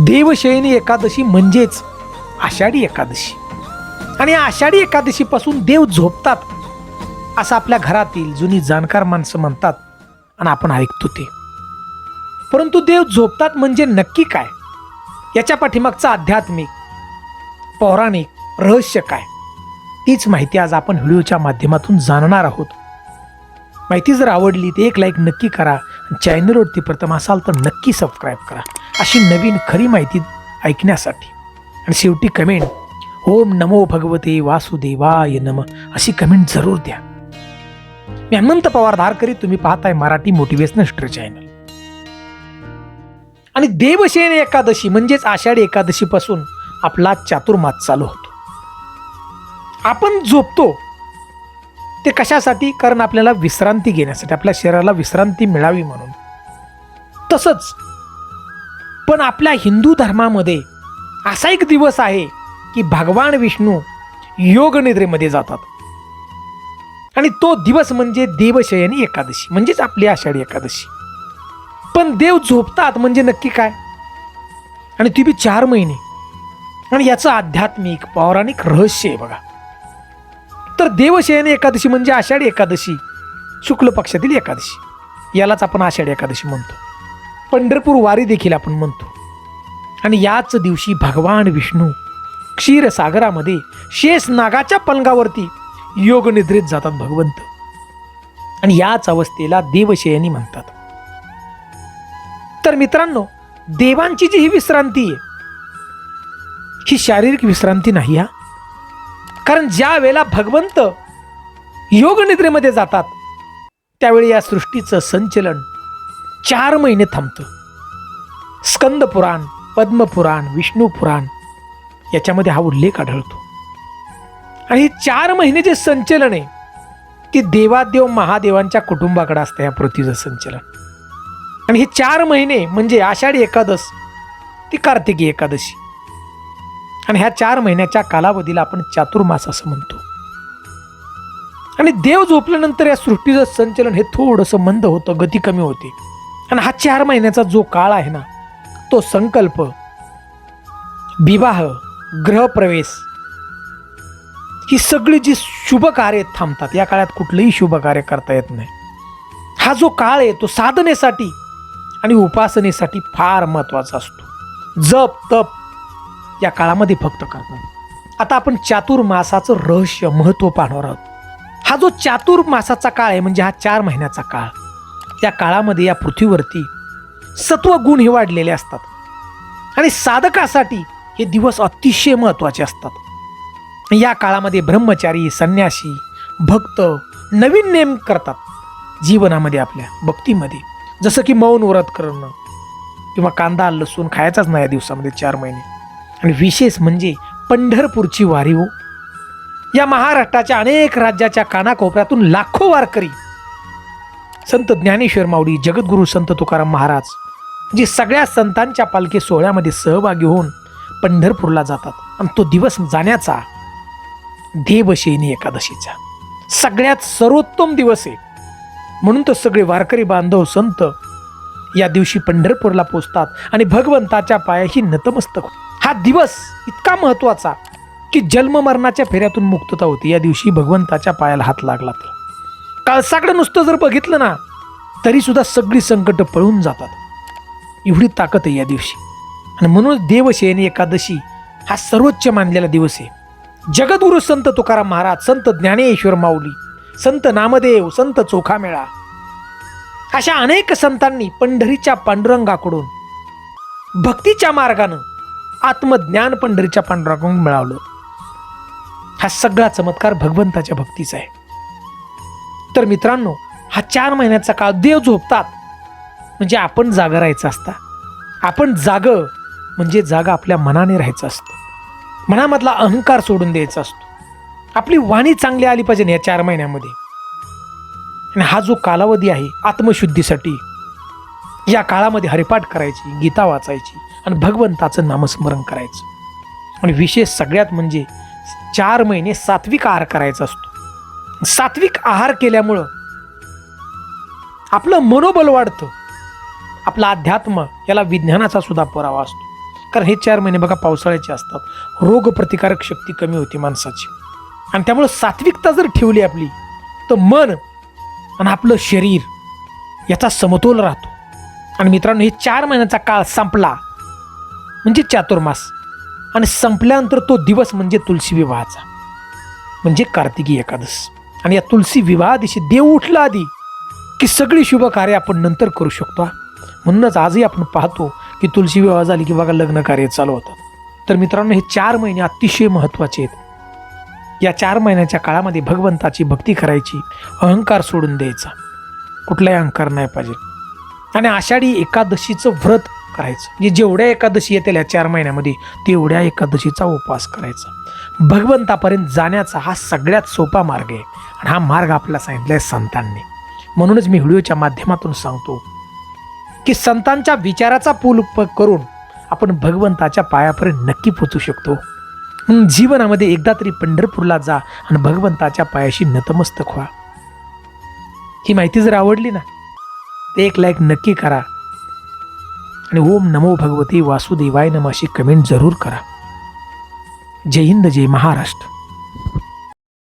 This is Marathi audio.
देवशयनी एकादशी म्हणजेच आषाढी एकादशी. आणि आषाढी एकादशीपासून देव झोपतात असं आपल्या घरातील जुनी जाणकार माणसं म्हणतात आणि आपण ऐकतो ते. परंतु देव झोपतात म्हणजे नक्की काय? याच्या पाठीमागचं आध्यात्मिक पौराणिक रहस्य काय? तीच माहिती आज आपण व्हिडिओच्या माध्यमातून जाणणार आहोत. माहिती जर आवडली तर एक लाईक नक्की करा चॅनलवरती प्रथम असाल तर नक्की सबस्क्राईब करा. अशी नवीन खरी माहिती ऐकण्यासाठी. आणि शेवटी कमेंट ओम नमो भगवते वासुदेवाय नम. अशी कमेंट जरूर द्या. मी हनुमंत पवार धारकरी तुम्ही पाहताय मराठी मोटिवेशनल स्ट्री चॅनल आणि देवशयन एकादशी म्हणजेच आषाढी एकादशीपासून आपला चातुर्मास चालू होतो. आपण झोपतो ते कशासाठी? कारण आपल्याला विश्रांती घेण्यासाठी आपल्या शरीराला विश्रांती मिळावी म्हणून. तसंच पण आपल्या हिंदू धर्मामध्ये असा एक दिवस आहे की भगवान विष्णू योगनिद्रेमध्ये जातात. आणि तो दिवस म्हणजे देवशयनी एकादशी म्हणजेच आपली आषाढी एकादशी. पण देव झोपतात म्हणजे नक्की काय? आणि ती बी चार महिने. आणि याचं आध्यात्मिक पौराणिक रहस्य आहे बघा. तर देवशयनी एकादशी म्हणजे आषाढी एकादशी शुक्ल पक्षातील एकादशी. यालाच आपण आषाढी एकादशी म्हणतो. पंढरपूर वारी देखील आपण म्हणतो. आणि याच दिवशी भगवान विष्णू क्षीरसागरामध्ये शेष नागाच्या पलंगावरती योगनिद्रेत जातात भगवंत. आणि याच अवस्थेला देवशयनी म्हणतात. तर मित्रांनो देवांची जी ही विश्रांती आहे ही शारीरिक विश्रांती नाही हा. कारण ज्या वेळेला भगवंत योगनिद्रेमध्ये जातात त्यावेळी या सृष्टीचं संचलन चार महिने थांबतं. स्कंद पुराण पद्मपुराण विष्णू पुराण याच्यामध्ये हा उल्लेख आढळतो. आणि हे चार महिने जे संचलन आहे ती देवादेव महादेवांच्या कुटुंबाकडे असतं या पृथ्वीचं संचलन. आणि हे चार महिने म्हणजे आषाढी एकादश ती कार्तिकी एकादशी. आणि ह्या चार महिन्याच्या कालावधीला आपण चातुर्मास असं म्हणतो. आणि देव झोपल्यानंतर या सृष्टीचं संचलन हे थोडंसं मंद होतं गती कमी होते. आणि हा चार महिन्याचा जो काळ आहे ना तो संकल्प. विवाह ग्रहप्रवेश ही सगळी जी शुभ कार्य थांबतात या काळात कुठलंही शुभ कार्य करता येत नाही. हा जो काळ आहे तो साधनेसाठी आणि उपासनेसाठी फार महत्त्वाचा असतो. जप तप या काळामध्ये फक्त करतात. आता आपण चातुर्मासाचं रहस्य महत्त्व पाहणार आहोत. हा जो चातुर्मासाचा काळ आहे म्हणजे हा चार महिन्याचा काळ. या काळामध्ये या पृथ्वीवरती सत्व गुण हे वाढलेले असतात. आणि साधकासाठी हे दिवस अतिशय महत्त्वाचे असतात. या काळामध्ये ब्रह्मचारी संन्यासी भक्त नवीन नेम करतात. जीवनामध्ये आपल्या भक्तीमध्ये. जसं की मौन व्रत करणं किंवा कांदा लसूण खायचाच नाही या दिवसामध्ये चार महिने. आणि विशेष म्हणजे पंढरपूरची वारी हो. या महाराष्ट्राच्या अनेक राज्याच्या कानाकोपऱ्यातून लाखो वारकरी संत ज्ञानेश्वर माऊली जगद्गुरू संत तुकाराम महाराज जी सगळ्या संतांच्या पालखी सोहळ्यामध्ये सहभागी होऊन पंढरपूरला जातात. आणि तो दिवस जाण्याचा देवशयनी एकादशीचा. सगळ्यात सर्वोत्तम दिवस आहे. म्हणून तर सगळे वारकरी बांधव संत या दिवशी पंढरपूरला पोचतात आणि भगवंताच्या पायाही नतमस्तक हा दिवस इतका महत्त्वाचा की जन्म मरणाच्या फेऱ्यातून मुक्तता होती. या दिवशी भगवंताच्या पायाला हात लागला तर. कळसाकडे नुसतं जर बघितलं ना तरी सुद्धा सगळी संकट पळून जातात. एवढी ताकद आहे या दिवशी. आणि म्हणून देवशयनी एकादशी हा सर्वोच्च मानलेला दिवस आहे. जगद्गुरु संत तुकाराम महाराज संत ज्ञानेश्वर माऊली संत नामदेव संत चोखामेळा अशा अनेक संतांनी पंढरीच्या पांडुरंगाकडून भक्तीच्या मार्गानं आत्मज्ञान पंढरीच्या पांडुरंगाकडून मिळवलं. हा सगळा चमत्कार भगवंताच्या भक्तीचा आहे. तर मित्रांनो हा चार महिन्याचा काळ देव झोपतात म्हणजे आपण जागा राहायचं असता. आपण जाग म्हणजे जागा आपल्या मनाने राहायचं असतं. मनामधला अहंकार सोडून द्यायचा असतो. आपली वाणी चांगली आली पाहिजे या चार महिन्यामध्ये. आणि हा जो कालावधी आहे आत्मशुद्धीसाठी या काळामध्ये हरिपाठ करायची गीता वाचायची आणि भगवंताचं नामस्मरण करायचं. आणि विशेष सगळ्यात म्हणजे चार महिने सात्विक आहार करायचा असतो. सात्विक आहार केल्यामुळं आपलं मनोबल वाढतं. आपला अध्यात्म याला विज्ञानाचा सुद्धा पुरावा असतो. कारण हे चार महिने बघा पावसाळ्याचे असतात. रोगप्रतिकारक शक्ती कमी होती माणसाची. आणि त्यामुळं सात्विकता जर ठेवली आपली तर मन आणि आपलं शरीर याचा समतोल राहतो. आणि मित्रांनो हे चार महिन्याचा काळ संपला म्हणजे चातुर्मास. आणि संपल्यानंतर तो दिवस म्हणजे तुलसी विवाहाचा. म्हणजे कार्तिकी एकादश आणि या तुलसी विवाह दिवशी देव उठला आधी की सगळी शुभ कार्य आपण नंतर करू शकतो म्हणूनच आजही आपण पाहतो की तुलसी विवाह झाली की बघा लग्न कार्य चालू होतात तर मित्रांनो हे चार महिने अतिशय महत्त्वाचे आहेत. या चार महिन्याच्या काळामध्ये भगवंताची भक्ती करायची अहंकार सोडून द्यायचा. कुठलाही अहंकार नाही पाहिजे. आणि आषाढी एकादशीचं व्रत करायचं. म्हणजे जेवढ्या एकादशी येतील या चार महिन्यामध्ये तेवढ्या एकादशीचा उपवास करायचा. भगवंतापर्यंत जाण्याचा हा सगळ्यात सोपा मार्ग आहे. आणि हा मार्ग आपल्याला सांगितला आहे संतांनी. म्हणूनच मी व्हिडिओच्या माध्यमातून सांगतो की संतांच्या विचाराचा पूल प करून आपण भगवंताच्या पायापर्यंत नक्की पोचू शकतो. जीवनामध्ये एकदा तरी पंढरपूरला जा आणि भगवंताच्या पायाशी नतमस्तक व्हा. ही माहिती जर आवडली ना ते एक लाईक नक्की करा. आणि ओम नमो भगवती वासुदेवाय नम अशी कमेंट जरूर करा. जय हिंद जय महाराष्ट्र.